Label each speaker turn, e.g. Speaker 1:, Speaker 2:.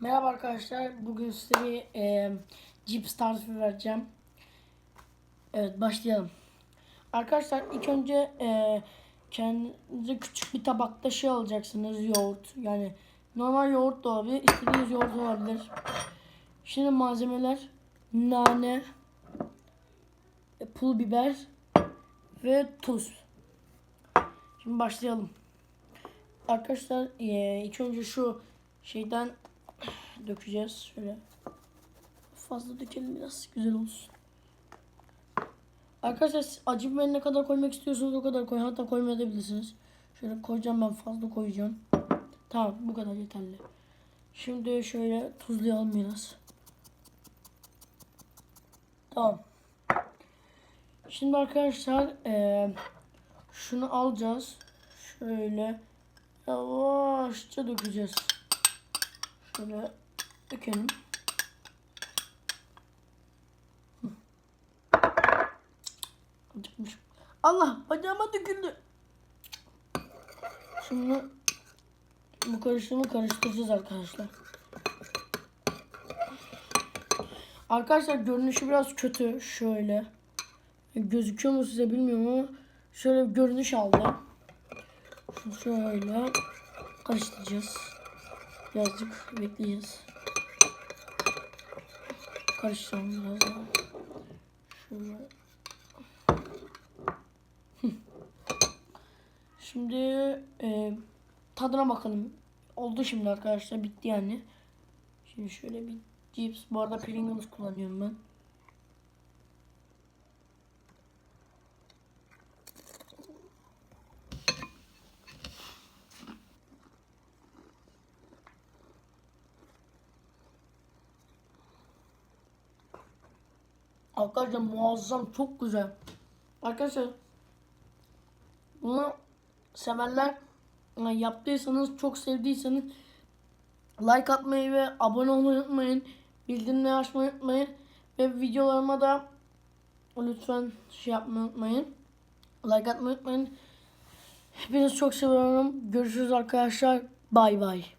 Speaker 1: Merhaba arkadaşlar. Bugün size bir e, cips tarifi vereceğim. Evet başlayalım. Arkadaşlar ilk önce e, kendinize küçük bir tabakta şey alacaksınız. Yoğurt. Yani normal yoğurt da olabilir. istediğiniz yoğurt olabilir. Şimdi malzemeler nane, e, pul biber ve tuz. Şimdi başlayalım. Arkadaşlar e, ilk önce şu şeyden dökeceğiz. Şöyle fazla dökelim biraz güzel olsun. Arkadaşlar acı biberi ne kadar koymak istiyorsanız o kadar koyun. Hatta koymayabilirsiniz. Şöyle koyacağım ben fazla koyacağım. Tamam bu kadar yeterli. Şimdi şöyle tuzlayalım biraz. Tamam. Şimdi arkadaşlar eee, şunu alacağız. Şöyle yavaşça dökeceğiz. Şöyle dökelim. Acıkmış. Allah bacağıma döküldü. Şimdi bu karışımı karıştıracağız arkadaşlar. Arkadaşlar görünüşü biraz kötü. Şöyle. Gözüküyor mu size bilmiyorum ama şöyle bir görünüş aldı. Şöyle karıştıracağız. Birazcık bekleyeceğiz. Daha. Şöyle. Hı. Şimdi e, tadına bakalım. Oldu şimdi arkadaşlar. Bitti yani. Şimdi şöyle bir cips. Bu arada Pringles kullanıyorum ben. Arkadaşlar muazzam çok güzel. Arkadaşlar bunu severler yaptıysanız çok sevdiyseniz like atmayı ve abone olmayı unutmayın. Bildirimleri açmayı unutmayın. Ve videolarıma da lütfen şey yapmayı unutmayın. Like atmayı unutmayın. Hepinizi çok seviyorum. Görüşürüz arkadaşlar. Bay bay.